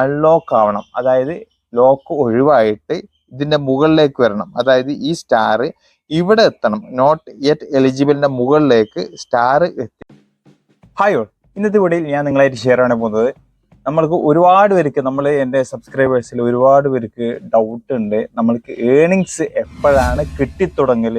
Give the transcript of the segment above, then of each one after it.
Unlock ആവണം. അതായത് lock ഒഴിവായിട്ട് ഇതിന്റെ മുകളിലേക്ക് വരണം. അതായത് ഈ സ്റ്റാർ ഇവിടെ എത്തണം. നോട്ട് യെറ്റ് എലിജിബിളിന്റെ മുകളിലേക്ക് സ്റ്റാർ എത്തി. ഹായോ ഇന്നത്തെ വീഡിയോയിൽ ഞാൻ നിങ്ങളായിട്ട് ഷെയർ ചെയ്യാൻ പോകുന്നത് നമ്മൾക്ക് ഒരുപാട് പേർക്ക് നമ്മൾ എന്റെ സബ്സ്ക്രൈബേഴ്സിൽ ഒരുപാട് പേർക്ക് ഡൗട്ട് ഉണ്ട്. നമ്മൾക്ക് ഏണിങ്സ് എപ്പോഴാണ് കിട്ടിത്തുടങ്ങൽ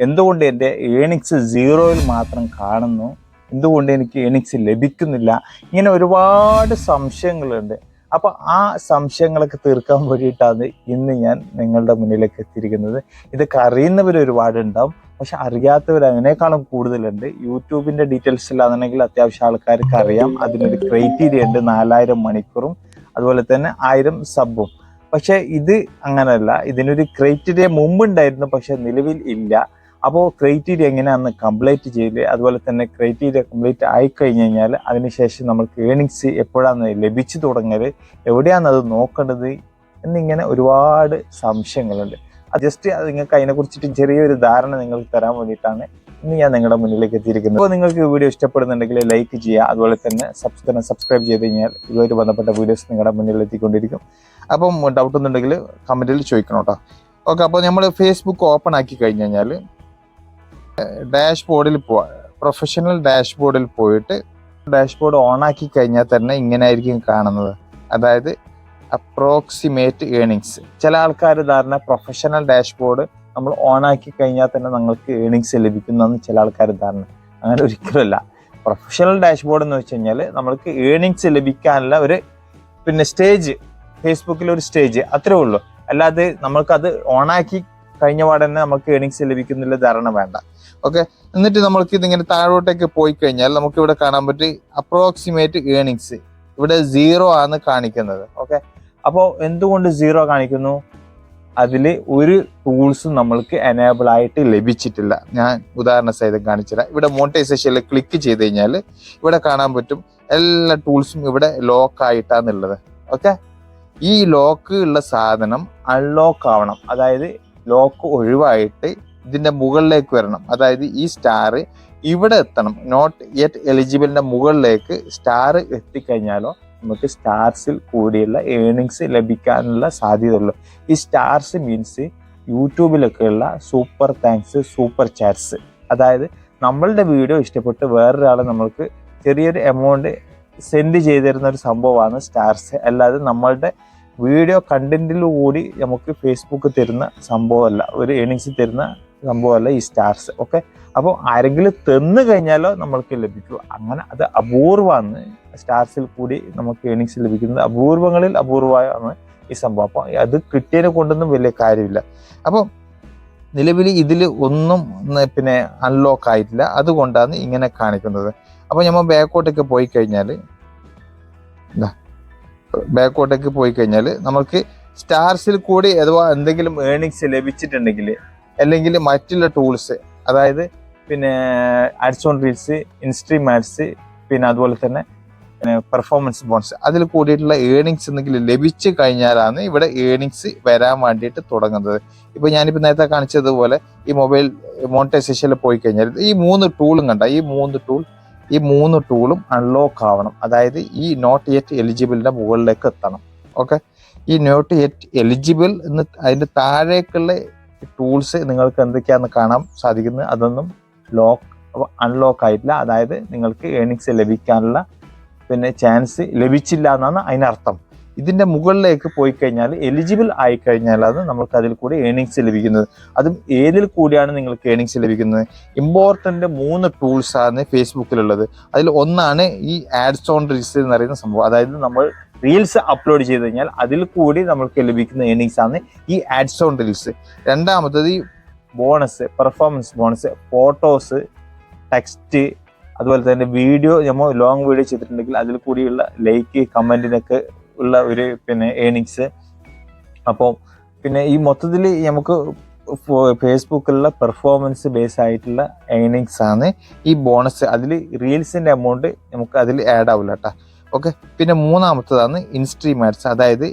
എന്തുകൊണ്ട് എന്റെ ഏണിങ്സ് സീറോയിൽ മാത്രം കാണുന്നു? എന്തുകൊണ്ട് എനിക്ക് ഏണിങ്സ് ലഭിക്കുന്നില്ല? ഇങ്ങനെ ഒരുപാട് സംശയങ്ങളുണ്ട്. അപ്പോൾ ആ സംശയങ്ങളൊക്കെ തീർക്കാൻ വേണ്ടിയിട്ടാണ് ഇന്ന് ഞാൻ നിങ്ങളുടെ മുന്നിലേക്ക് എത്തിയിരിക്കുന്നത്. ഇതൊക്കെ അറിയുന്നവർ ഒരുപാടുണ്ടാവും. പക്ഷെ അറിയാത്തവർ അതിനേക്കാളും കൂടുതലുണ്ട്. യൂട്യൂബിന്റെ ഡീറ്റെയിൽസ് ഇല്ലാന്നുണ്ടെങ്കിൽ അത്യാവശ്യം ആൾക്കാർക്ക് അറിയാം. അതിനൊരു ക്രൈറ്റീരിയ ഉണ്ട് നാലായിരം മണിക്കൂറും. അതുപോലെ തന്നെ ആയിരം സബും. പക്ഷേ ഇത് അങ്ങനെയല്ല ഇതിനൊരു ക്രൈറ്റീരിയ മുമ്പുണ്ടായിരുന്നു. പക്ഷെ നിലവിൽ ഇല്ല. അപ്പോൾ ക്രൈറ്റീരിയ എങ്ങനെയാണെന്ന് കംപ്ലീറ്റ് ചെയ്ത് അതുപോലെ തന്നെ ക്രൈറ്റീരിയ കംപ്ലീറ്റ് ആയി കഴിഞ്ഞ് കഴിഞ്ഞാൽ അതിനുശേഷം നമ്മൾക്ക് ഏണിങ്സ് എപ്പോഴാണ് ലഭിച്ചു തുടങ്ങിയത് എവിടെയാണ് അത് നോക്കേണ്ടത് എന്നിങ്ങനെ ഒരുപാട് സംശയങ്ങളുണ്ട്. ജസ്റ്റ് നിങ്ങൾക്ക് അതിനെ കുറിച്ചിട്ട് ചെറിയൊരു ധാരണ നിങ്ങൾക്ക് തരാൻ വേണ്ടിയിട്ടാണ് ഇന്ന് ഞാൻ നിങ്ങളുടെ മുന്നിലേക്ക് എത്തിയിരിക്കുന്നത്. അപ്പോൾ നിങ്ങൾക്ക് വീഡിയോ ഇഷ്ടപ്പെടുന്നുണ്ടെങ്കിൽ ലൈക്ക് ചെയ്യുക അതുപോലെ തന്നെ സബ്സ്ക്രൈബ് സബ്സ്ക്രൈബ് ചെയ്ത് കഴിഞ്ഞാൽ ഇതുമായിട്ട് ബന്ധപ്പെട്ട വീഡിയോസ് നിങ്ങളുടെ മുന്നിൽ എത്തിക്കൊണ്ടിരിക്കും. അപ്പം ഡൗട്ട് ഒന്നുണ്ടെങ്കിൽ കമന്റിൽ ചോദിക്കണം കേട്ടോ. ഓക്കെ അപ്പോൾ നമ്മൾ ഫേസ്ബുക്ക് ഓപ്പൺ ആക്കി കഴിഞ്ഞ് കഴിഞ്ഞാൽ ഡാഷ് ബോർഡിൽ പോവാ. പ്രൊഫഷണൽ ഡാഷ്ബോർഡിൽ പോയിട്ട് ഡാഷ്ബോർഡ് ഓൺ ആക്കി കഴിഞ്ഞാൽ തന്നെ ഇങ്ങനെ ആയിരിക്കും കാണുന്നത്. അതായത് അപ്രോക്സിമേറ്റ് ഏണിങ്സ്. ചില ആൾക്കാർ ധാരണ പ്രൊഫഷണൽ ഡാഷ്ബോർഡ് നമ്മൾ ഓൺ ആക്കി കഴിഞ്ഞാൽ തന്നെ നിങ്ങൾക്ക് ഏണിങ്സ് ലഭിക്കുന്നതെന്ന് ചില ആൾക്കാർ ധാരണ. അങ്ങനെ ഒരിക്കലുമല്ല. പ്രൊഫഷണൽ ഡാഷ്ബോർഡ് എന്ന് വെച്ച് കഴിഞ്ഞാൽ നമ്മൾക്ക് ഏണിങ്സ് ലഭിക്കാനുള്ള ഒരു പിന്നെ സ്റ്റേജ്. ഫേസ്ബുക്കിൽ ഒരു സ്റ്റേജ്. അത്രേ ഉള്ളൂ. അല്ലാതെ നമ്മൾക്കത് ഓണാക്കി കഴിഞ്ഞ പാടെ തന്നെ നമുക്ക് ഏണിങ്സ് ലഭിക്കുന്നില്ല ധാരണ വേണ്ട. ഓക്കെ എന്നിട്ട് നമ്മൾക്ക് ഇതിങ്ങനെ താഴോട്ടേക്ക് പോയി കഴിഞ്ഞാൽ നമുക്ക് ഇവിടെ കാണാൻ പറ്റും അപ്രോക്സിമേറ്റ് ഏണിങ്സ് ഇവിടെ സീറോ ആണ് കാണിക്കുന്നത്. ഓക്കെ അപ്പോൾ എന്തുകൊണ്ട് സീറോ കാണിക്കുന്നു? അതിൽ ഒരു ടൂൾസും നമ്മൾക്ക് എനേബിൾ ആയിട്ട് ലഭിച്ചിട്ടില്ല. ഞാൻ ഉദാഹരണ സഹിതം കാണിച്ചില്ല ഇവിടെ മോണിറ്റൈസേഷനിൽ ക്ലിക്ക് ചെയ്ത് കഴിഞ്ഞാൽ ഇവിടെ കാണാൻ പറ്റും എല്ലാ ടൂൾസും ഇവിടെ ലോക്ക് ആയിട്ടാണുള്ളത് ഓക്കെ ഈ ലോക്ക് ഉള്ള സാധനം അൺലോക്ക് ആവണം. അതായത് ലോക്ക് ഒഴിവായിട്ട് ഇതിന്റെ മുകളിലേക്ക് വരണം. അതായത് ഈ സ്റ്റാർ ഇവിടെ എത്തണം. നോട്ട് യെറ്റ് എലിജിബിളിന്റെ മുകളിലേക്ക് സ്റ്റാർ എത്തിക്കഴിഞ്ഞാലോ നമുക്ക് സ്റ്റാർസിൽ കൂടിയുള്ള ഏണിങ്സ് ലഭിക്കാനുള്ള സാധ്യതയുള്ളൂ. ഈ സ്റ്റാർസ് മീൻസ് യൂട്യൂബിലൊക്കെയുള്ള സൂപ്പർ താങ്ക്സ് സൂപ്പർ ചാറ്റ്സ് അതായത് നമ്മളുടെ വീഡിയോ ഇഷ്ടപ്പെട്ട് വേറൊരാൾ നമ്മൾക്ക് ചെറിയൊരു എമൗണ്ട് സെൻഡ് ചെയ്തിരുന്ന ഒരു സംഭവമാണ് സ്റ്റാർസ് അല്ലാതെ നമ്മളുടെ വീഡിയോ കണ്ടന്റിൽ കൂടി നമുക്ക് ഫേസ്ബുക്ക് തരുന്ന സംഭവമല്ല ഒരു ഏണിങ്സ് തരുന്ന സംഭവമല്ല ഈ സ്റ്റാർസ് ഓക്കെ അപ്പോൾ ആരെങ്കിലും തന്നു കഴിഞ്ഞാലോ നമ്മൾക്ക് ലഭിക്കൂ. അങ്ങനെ അത് അപൂർവമാണ് സ്റ്റാർസിൽ കൂടി നമുക്ക് ഏണിങ്സ് ലഭിക്കുന്നത്. അപൂർവങ്ങളിൽ അപൂർവമാണ് ഈ സംഭവം. അപ്പോൾ അത് കിട്ടിയതിനെ കൊണ്ടൊന്നും വലിയ കാര്യമില്ല. അപ്പോൾ നിലവിൽ ഇതിൽ ഒന്നും പിന്നെ അൺലോക്ക് ആയിട്ടില്ല. അതുകൊണ്ടാണ് ഇങ്ങനെ കാണിക്കുന്നത്. അപ്പോൾ നമ്മൾ ബാക്കോട്ടൊക്കെ പോയി കഴിഞ്ഞാൽ ബാക്കോട്ടേക്ക് പോയി കഴിഞ്ഞാൽ നമുക്ക് സ്റ്റാർസിൽ കൂടി അഥവാ എന്തെങ്കിലും ഏണിങ്സ് ലഭിച്ചിട്ടുണ്ടെങ്കിൽ അല്ലെങ്കിൽ മറ്റുള്ള ടൂൾസ് അതായത് പിന്നെ ads on reels instream ads പിന്നെ അതുപോലെ തന്നെ പെർഫോമൻസ് ബോൺസ് അതിൽ കൂടിയിട്ടുള്ള ഏണിങ്സ് എന്തെങ്കിലും ലഭിച്ചു കഴിഞ്ഞാലാണ് ഇവിടെ ഏണിങ്സ് വരാൻ വേണ്ടിയിട്ട് തുടങ്ങുന്നത്. ഇപ്പൊ ഞാനിപ്പോൾ നേരത്തെ കാണിച്ചതുപോലെ ഈ മൊബൈൽ മോണിറ്റൈസേഷനിൽ പോയി കഴിഞ്ഞാൽ ഈ മൂന്ന് ടൂളും കണ്ട ഈ മൂന്ന് ടൂൾ ഈ മൂന്ന് ടൂളും അൺലോക്ക് ആവണം. അതായത് ഈ നോട്ട് യെറ്റ് എലിജിബിളിന്റെ മുകളിലേക്ക് എത്തണം. ഓക്കെ ഈ നോട്ട് യെറ്റ് എലിജിബിൾ എന്ന് അതിന്റെ താഴേക്കുള്ള ടൂൾസ് നിങ്ങൾക്ക് എന്തൊക്കെയാണെന്ന് കാണാൻ സാധിക്കുന്നത്? അതൊന്നും ലോക്ക് അൺലോക്ക് ആയിട്ടില്ല. അതായത് നിങ്ങൾക്ക് ഏണിങ്സ് ലഭിക്കാനുള്ള പിന്നെ ചാൻസ് ലഭിച്ചില്ല എന്നാണ് അതിനർത്ഥം. ഇതിന്റെ മുകളിലേക്ക് പോയി കഴിഞ്ഞാൽ എലിജിബിൾ ആയി കഴിഞ്ഞാലാണ് നമുക്ക് അതിൽ കൂടി ഏണിങ്സ് ലഭിക്കുന്നത്. അതും ഏതിൽ കൂടിയാണ് നിങ്ങൾക്ക് ഏണിങ്സ് ലഭിക്കുന്നത്? ഇമ്പോർട്ടന്റ് മൂന്ന് ടൂൾസ് ആണ് ഫേസ്ബുക്കിലുള്ളത്. അതിൽ ഒന്നാണ് ഈ ആഡ്സ് ഓൺ റീൽസ് എന്ന് പറയുന്ന സംഭവം. അതായത് നമ്മൾ റീൽസ് അപ്ലോഡ് ചെയ്ത് കഴിഞ്ഞാൽ അതിൽ കൂടി നമുക്ക് ലഭിക്കുന്ന ഏണിങ്സ് ആണ് ഈ ആഡ്സ് ഓൺ റീൽസ് രണ്ടാമത്തത് ഈ bonus performance bonus photos text അതുപോലെ തന്നെ വീഡിയോ നമ്മൾ ലോങ് വീഡിയോ ചെയ്തിട്ടുണ്ടെങ്കിൽ അതിൽ കൂടിയുള്ള ലൈക്ക് കമന്റിനൊക്കെ ഉള്ള ഒരു പിന്നെ ഏണിങ്സ് അപ്പോൾ പിന്നെ ഈ മൊത്തത്തിൽ നമുക്ക് ഫേസ്ബുക്കിലുള്ള പെർഫോമൻസ് ബേസ് ആയിട്ടുള്ള ഏണിങ്സ് ആണ് ഈ ബോണസ് അതിൽ റീൽസിന്റെ എമൗണ്ട് നമുക്ക് അതിൽ ആഡ് ആവില്ല കേട്ടോ ഓക്കെ പിന്നെ മൂന്നാമത്തതാണ് ഇൻസ്ട്രീം ആഡ്സ് അതായത്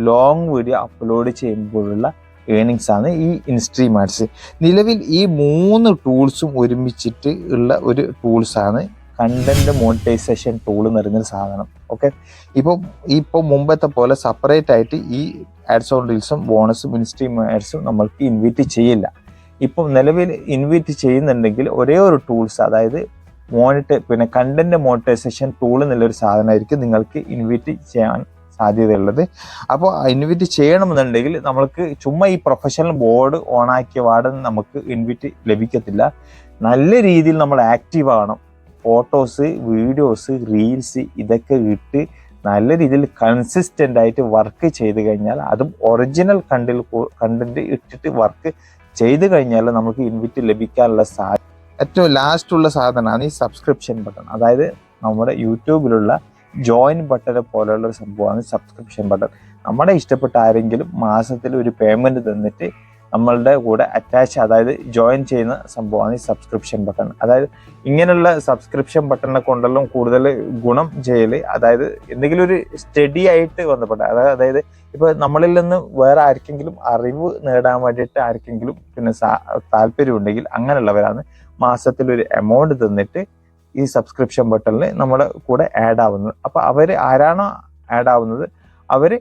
ലോങ് വീഡിയോ അപ്ലോഡ് ചെയ്യുമ്പോഴുള്ള ഏണിങ്സ് ആണ് ഈ ഇൻസ്ട്രീം ആഡ്സ് നിലവിൽ ഈ മൂന്ന് ടൂൾസും ഒരുമിച്ചിട്ട് ഉള്ള ഒരു ടൂൾസാണ് കണ്ടന്റ് മോണിറ്റൈസേഷൻ ടൂൾ എന്ന് പറയുന്നൊരു സാധനം. ഓക്കെ ഇപ്പോൾ ഇപ്പോൾ മുമ്പത്തെ പോലെ സെപ്പറേറ്റ് ആയിട്ട് ഈ ആഡ്സ് ഓൺ റീൽസും ബോണസും ഇൻസ്ട്രീം ആഡ്സും നമ്മൾക്ക് ഇൻവൈറ്റ് ചെയ്യില്ല. ഇപ്പം നിലവിൽ ഇൻവൈറ്റ് ചെയ്യുന്നുണ്ടെങ്കിൽ ഒരേ ഒരു ടൂൾസ് അതായത് മോണിറ്റ പിന്നെ കണ്ടന്റ് മോണിറ്റൈസേഷൻ ടൂൾ എന്നുള്ളൊരു സാധനമായിരിക്കും നിങ്ങൾക്ക് ഇൻവൈറ്റ് ചെയ്യാൻ സാധ്യതയുള്ളത്. അപ്പോൾ ഇൻവൈറ്റ് ചെയ്യണമെന്നുണ്ടെങ്കിൽ നമ്മൾക്ക് ചുമ്മാ ഈ പ്രൊഫഷണൽ ബോർഡ് ഓണാക്കിയ വാർഡ് നമുക്ക് ഇൻവൈറ്റ് ലഭിക്കത്തില്ല. നല്ല രീതിയിൽ നമ്മൾ ആക്റ്റീവ് ആവണം. ഫോട്ടോസ് വീഡിയോസ് റീൽസ് ഇതൊക്കെ ഇട്ട് നല്ല രീതിയിൽ കൺസിസ്റ്റന്റ് ആയിട്ട് വർക്ക് ചെയ്ത് കഴിഞ്ഞാൽ അതും ഒറിജിനൽ കണ്ടിൽ കണ്ടന്റ് ഇട്ടിട്ട് വർക്ക് ചെയ്ത് കഴിഞ്ഞാൽ നമുക്ക് ഇൻവിറ്റ് ലഭിക്കാനുള്ള സാധ്യത ഏറ്റവും ലാസ്റ്റ് ഉള്ള സാധനമാണ് ഈ സബ്സ്ക്രിപ്ഷൻ ബട്ടൺ അതായത് നമ്മുടെ യൂട്യൂബിലുള്ള ജോയിൻ ബട്ടനെ പോലെയുള്ള ഒരു സംഭവമാണ് സബ്സ്ക്രിപ്ഷൻ ബട്ടൺ നമ്മുടെ ഇഷ്ടപ്പെട്ട ആരെങ്കിലും മാസത്തിൽ ഒരു പേയ്മെന്റ് തന്നിട്ട് നമ്മളുടെ കൂടെ അറ്റാച്ച് അതായത് ജോയിൻ ചെയ്യുന്ന സംഭവമാണ് ഈ സബ്സ്ക്രിപ്ഷൻ ബട്ടൺ അതായത് ഇങ്ങനെയുള്ള സബ്സ്ക്രിപ്ഷൻ ബട്ടണിനെ കൊണ്ടെല്ലാം കൂടുതൽ ഗുണം ചെയ്യൽ അതായത് എന്തെങ്കിലും ഒരു സ്റ്റഡി ആയിട്ട് ബന്ധപ്പെട്ട അതായത് അതായത് ഇപ്പൊ നമ്മളിൽ നിന്ന് വേറെ ആർക്കെങ്കിലും അറിവ് നേടാൻ വേണ്ടിയിട്ട് ആർക്കെങ്കിലും പിന്നെ താല്പര്യം ഉണ്ടെങ്കിൽ അങ്ങനെയുള്ളവരാണ് മാസത്തിൽ ഒരു എമൗണ്ട് തന്നിട്ട് ഈ സബ്സ്ക്രിപ്ഷൻ ബട്ടണിൽ നമ്മുടെ കൂടെ ആഡ് ആവുന്നത്. അപ്പോൾ അവർ ആരാണോ ആഡ് ആവുന്നത് അവർ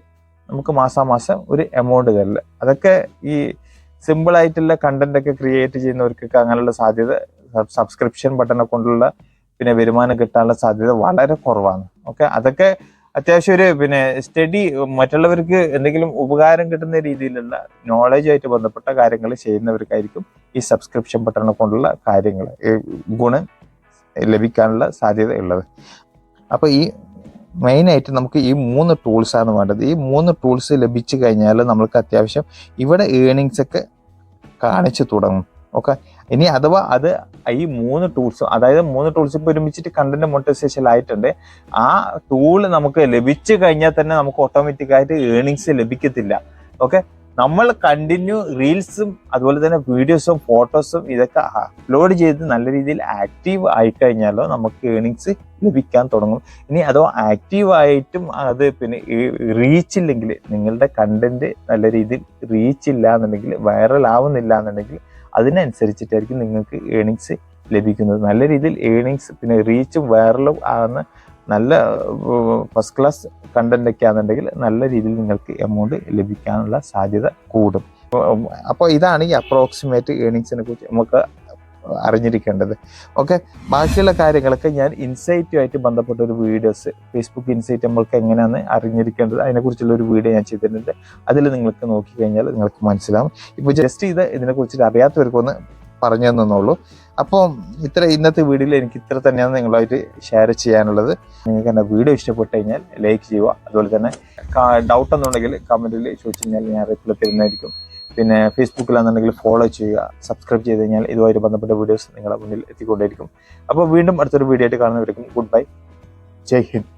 നമുക്ക് മാസാമാസം ഒരു എമൗണ്ട് തരില്ല അതൊക്കെ ഈ സിമ്പിൾ ആയിട്ടുള്ള കണ്ടന്റ് ഒക്കെ ക്രിയേറ്റ് ചെയ്യുന്നവർക്കൊക്കെ അങ്ങനെയുള്ള സാധ്യത സബ്സ്ക്രിപ്ഷൻ ബട്ടനെ കൊണ്ടുള്ള പിന്നെ വരുമാനം കിട്ടാനുള്ള സാധ്യത വളരെ കുറവാണ്. ഓക്കെ അതൊക്കെ അത്യാവശ്യം ഒരു പിന്നെ സ്റ്റഡി മറ്റുള്ളവർക്ക് എന്തെങ്കിലും ഉപകാരം കിട്ടുന്ന രീതിയിലുള്ള നോളജുമായിട്ട് ബന്ധപ്പെട്ട കാര്യങ്ങൾ ചെയ്യുന്നവർക്കായിരിക്കും ഈ സബ്സ്ക്രിപ്ഷൻ ബട്ടണെ കൊണ്ടുള്ള കാര്യങ്ങൾ ഗുണം ലഭിക്കാനുള്ള സാധ്യത ഉള്ളത്. അപ്പോൾ ഈ മെയിനായിട്ട് നമുക്ക് ഈ മൂന്ന് ടൂൾസാണ് വേണ്ടത്. ഈ മൂന്ന് ടൂൾസ് ലഭിച്ചു കഴിഞ്ഞാൽ നമ്മൾക്ക് അത്യാവശ്യം ഇവിടെ ഏണിങ്സ് ഒക്കെ കാണിച്ചു തുടങ്ങും. ഓക്കെ ഇനി അഥവാ അത് ഈ മൂന്ന് ടൂൾസും അതായത് മൂന്ന് ടൂൾസ് ഇപ്പോൾ ഒരുമിച്ചിട്ട് കണ്ടന്റ് മോണിറ്റൈസേഷൻ ആയിട്ടുണ്ട്. ആ ടൂൾ നമുക്ക് ലഭിച്ചു കഴിഞ്ഞാൽ തന്നെ നമുക്ക് ഓട്ടോമാറ്റിക്കായിട്ട് ഏണിങ്സ് ലഭിക്കത്തില്ല. ഓക്കെ നമ്മൾ കണ്ടിന്യൂ റീൽസും അതുപോലെ തന്നെ വീഡിയോസും ഫോട്ടോസും ഇതൊക്കെ അപ്ലോഡ് ചെയ്ത് നല്ല രീതിയിൽ ആക്റ്റീവ് ആയിക്കഴിഞ്ഞാലോ നമുക്ക് ഏണിങ്സ് ലഭിക്കാൻ തുടങ്ങും. ഇനി അതോ ആക്റ്റീവ് ആയിട്ടും അത് പിന്നെ റീച്ച് ഇല്ലെങ്കിൽ നിങ്ങളുടെ കണ്ടന്റ് നല്ല രീതിയിൽ റീച്ച് ഇല്ല എന്നുണ്ടെങ്കിൽ വൈറൽ ആവുന്നില്ല എന്നുണ്ടെങ്കിൽ അതിനനുസരിച്ചിട്ടായിരിക്കും നിങ്ങൾക്ക് ഏണിങ്സ് ലഭിക്കുന്നത്. നല്ല രീതിയിൽ ഏണിങ്സ് പിന്നെ റീച്ചും വൈറലും ആകുന്ന നല്ല ഫസ്റ്റ് ക്ലാസ് കണ്ടന്റ് ഒക്കെ ആണെന്നുണ്ടെങ്കിൽ നല്ല രീതിയിൽ നിങ്ങൾക്ക് എമൗണ്ട് ലഭിക്കാനുള്ള സാധ്യത കൂടും. അപ്പോൾ ഇതാണ് ഈ അപ്രോക്സിമേറ്റ് ഏണിങ്സിനെ കുറിച്ച് നമുക്ക് അറിഞ്ഞിരിക്കേണ്ടത്. ഓക്കെ ബാക്കിയുള്ള കാര്യങ്ങളൊക്കെ ഞാൻ ഇൻസൈറ്റുമായിട്ട് ബന്ധപ്പെട്ട ഒരു വീഡിയോസ് ഫേസ്ബുക്ക് ഇൻസൈറ്റ് നമ്മൾക്ക് എങ്ങനെയാണ് അറിഞ്ഞിരിക്കേണ്ടത് അതിനെക്കുറിച്ചുള്ള ഒരു വീഡിയോ ഞാൻ ചെയ്തിട്ടുണ്ട്. അതിൽ നിങ്ങൾക്ക് നോക്കി കഴിഞ്ഞാൽ നിങ്ങൾക്ക് മനസ്സിലാവും. ഇപ്പോൾ ജസ്റ്റ് ഇത് ഇതിനെക്കുറിച്ചിട്ട് അറിയാത്തവർക്കൊന്ന് പറഞ്ഞു തന്നുള്ളൂ അപ്പോൾ ഇത്ര ഇന്നത്തെ വീഡിയോയിൽ എനിക്ക് ഇത്ര തന്നെയാണ് നിങ്ങളായിട്ട് ഷെയർ ചെയ്യാനുള്ളത്. നിങ്ങൾക്ക് എന്റെ വീഡിയോ ഇഷ്ടപ്പെട്ട് കഴിഞ്ഞാൽ ലൈക്ക് ചെയ്യുക. അതുപോലെ തന്നെ ഡൗട്ട് എന്നുണ്ടെങ്കിൽ കമന്റിൽ ചോദിച്ചു കഴിഞ്ഞാൽ ഞാൻ റിപ്ലൈ തരുന്നതായിരിക്കും. പിന്നെ ഫേസ്ബുക്കിലാണെന്നുണ്ടെങ്കിൽ ഫോളോ ചെയ്യുക സബ്സ്ക്രൈബ് ചെയ്ത് കഴിഞ്ഞാൽ ഇതുമായിട്ട് ബന്ധപ്പെട്ട വീഡിയോസ് നിങ്ങളുടെ മുന്നിൽ എത്തിക്കൊണ്ടേയിരിക്കും. അപ്പോൾ വീണ്ടും അടുത്തൊരു വീഡിയോ ആയിട്ട് കാണുന്നവർക്കും ഗുഡ് ബൈ ജയ് ഹിന്ദ്.